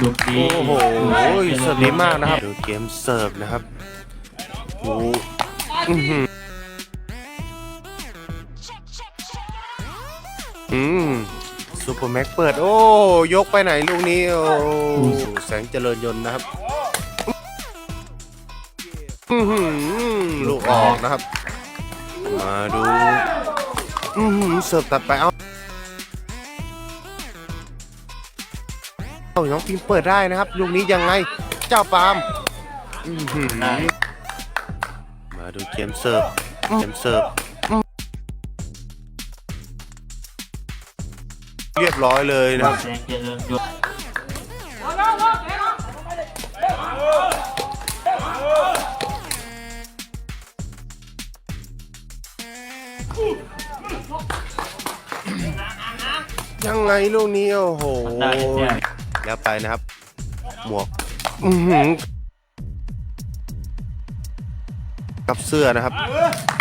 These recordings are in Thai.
จุดนี้โอ้โหเสิร์ฟดีมากนะครับดูเกมเสิร์ฟนะครับโอ้โหอื้อหืออืมซูเปอร์แม็กเปิด โอ้ยกไปไหนลูกนี้ โอ้แสงเจริญยนต์นะครับอื้อหือลูกออกนะครับ มาดูอื้อหือเสิร์ฟตัดไปเอา น้องพิมเปิดได้นะครับลูกนี้ยังไงเจ้าปาล์มอื้อหือมาดูเกมเสิร์ฟเกมเสิร์ฟเรียบร้อยเลยนะครับแสงเจริญยศยังไงลูกนี้โอ้โห ได้เนี่ย แล้วไปนะครับ หมวกอื้อหือกับเสื้อนะครับ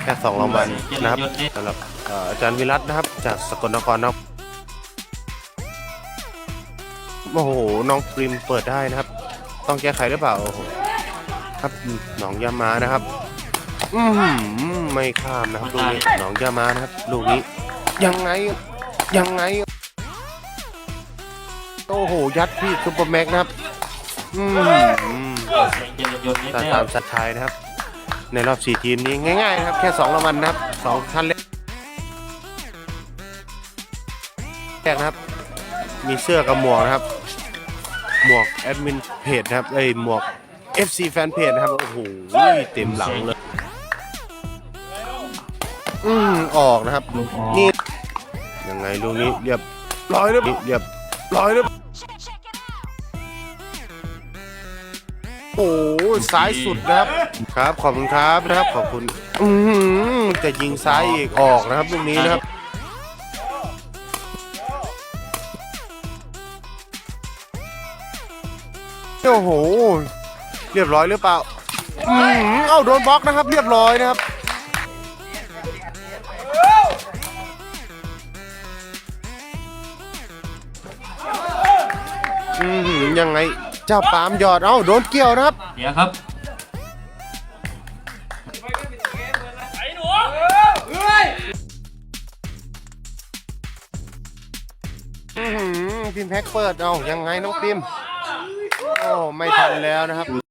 แค่สองรางวัลนะครับสำหรับเอ่ออาจารย์วิรัตนะครับ จากสกลนครนะครับโอ้โหน้องปริมเปิดได้นะครับ ต้องแก้ไขหรือเปล่าโอ้โหครับหนองยามานะครับอือหือไม่ข้ามนะครับลูกนี้หนองยามานะครับลูกนี้ ยังไงยังไง โอ้โห ยัดพี่ซุปเปอร์แม็กซ์นะครับ อืมแสงเจริญยศนิดตาเดียตาวมสัตว์ไทยนะครับ ในรอบสี่ทีมนี้ง่ายๆนะครับ แค่สองรางวัลนะครับสองท่านเล็กแรกนะครับ มีเสื้อกับหมวกนะครับ หมวกแอดมินเพจนะครับเอ้ยหมวก FC แฟนเพจนะครับ โอ้โห เต็มหลังเลย อืมออกนะครับลูกออกนี่ยังไงลูกนี้เรียบร้อยหรือเปล่าเรียบ ร้อยหรือเปล่าโอ้โหซ้ายสุดนะครับ ครับ ขอบคุณครับนะครับ ขอบคุณ อือหือจะยิงซ้ายอีกออกนะครับลูกนี้นะครับ โอ้โห เรียบร้อยหรือเปล่า อือหือเอ้าโดนบล็อกนะครับ เรียบร้อยนะครับ ยังไง เจ้าปาล์มหยอดเอ้าโดนเกี่ยวนะครับ เดี๋ยวครับอือหือพิมพ์แพ็กเปิดเอายังไงน้องพิมพ์โอ้ไม่ทันแล้วนะครับ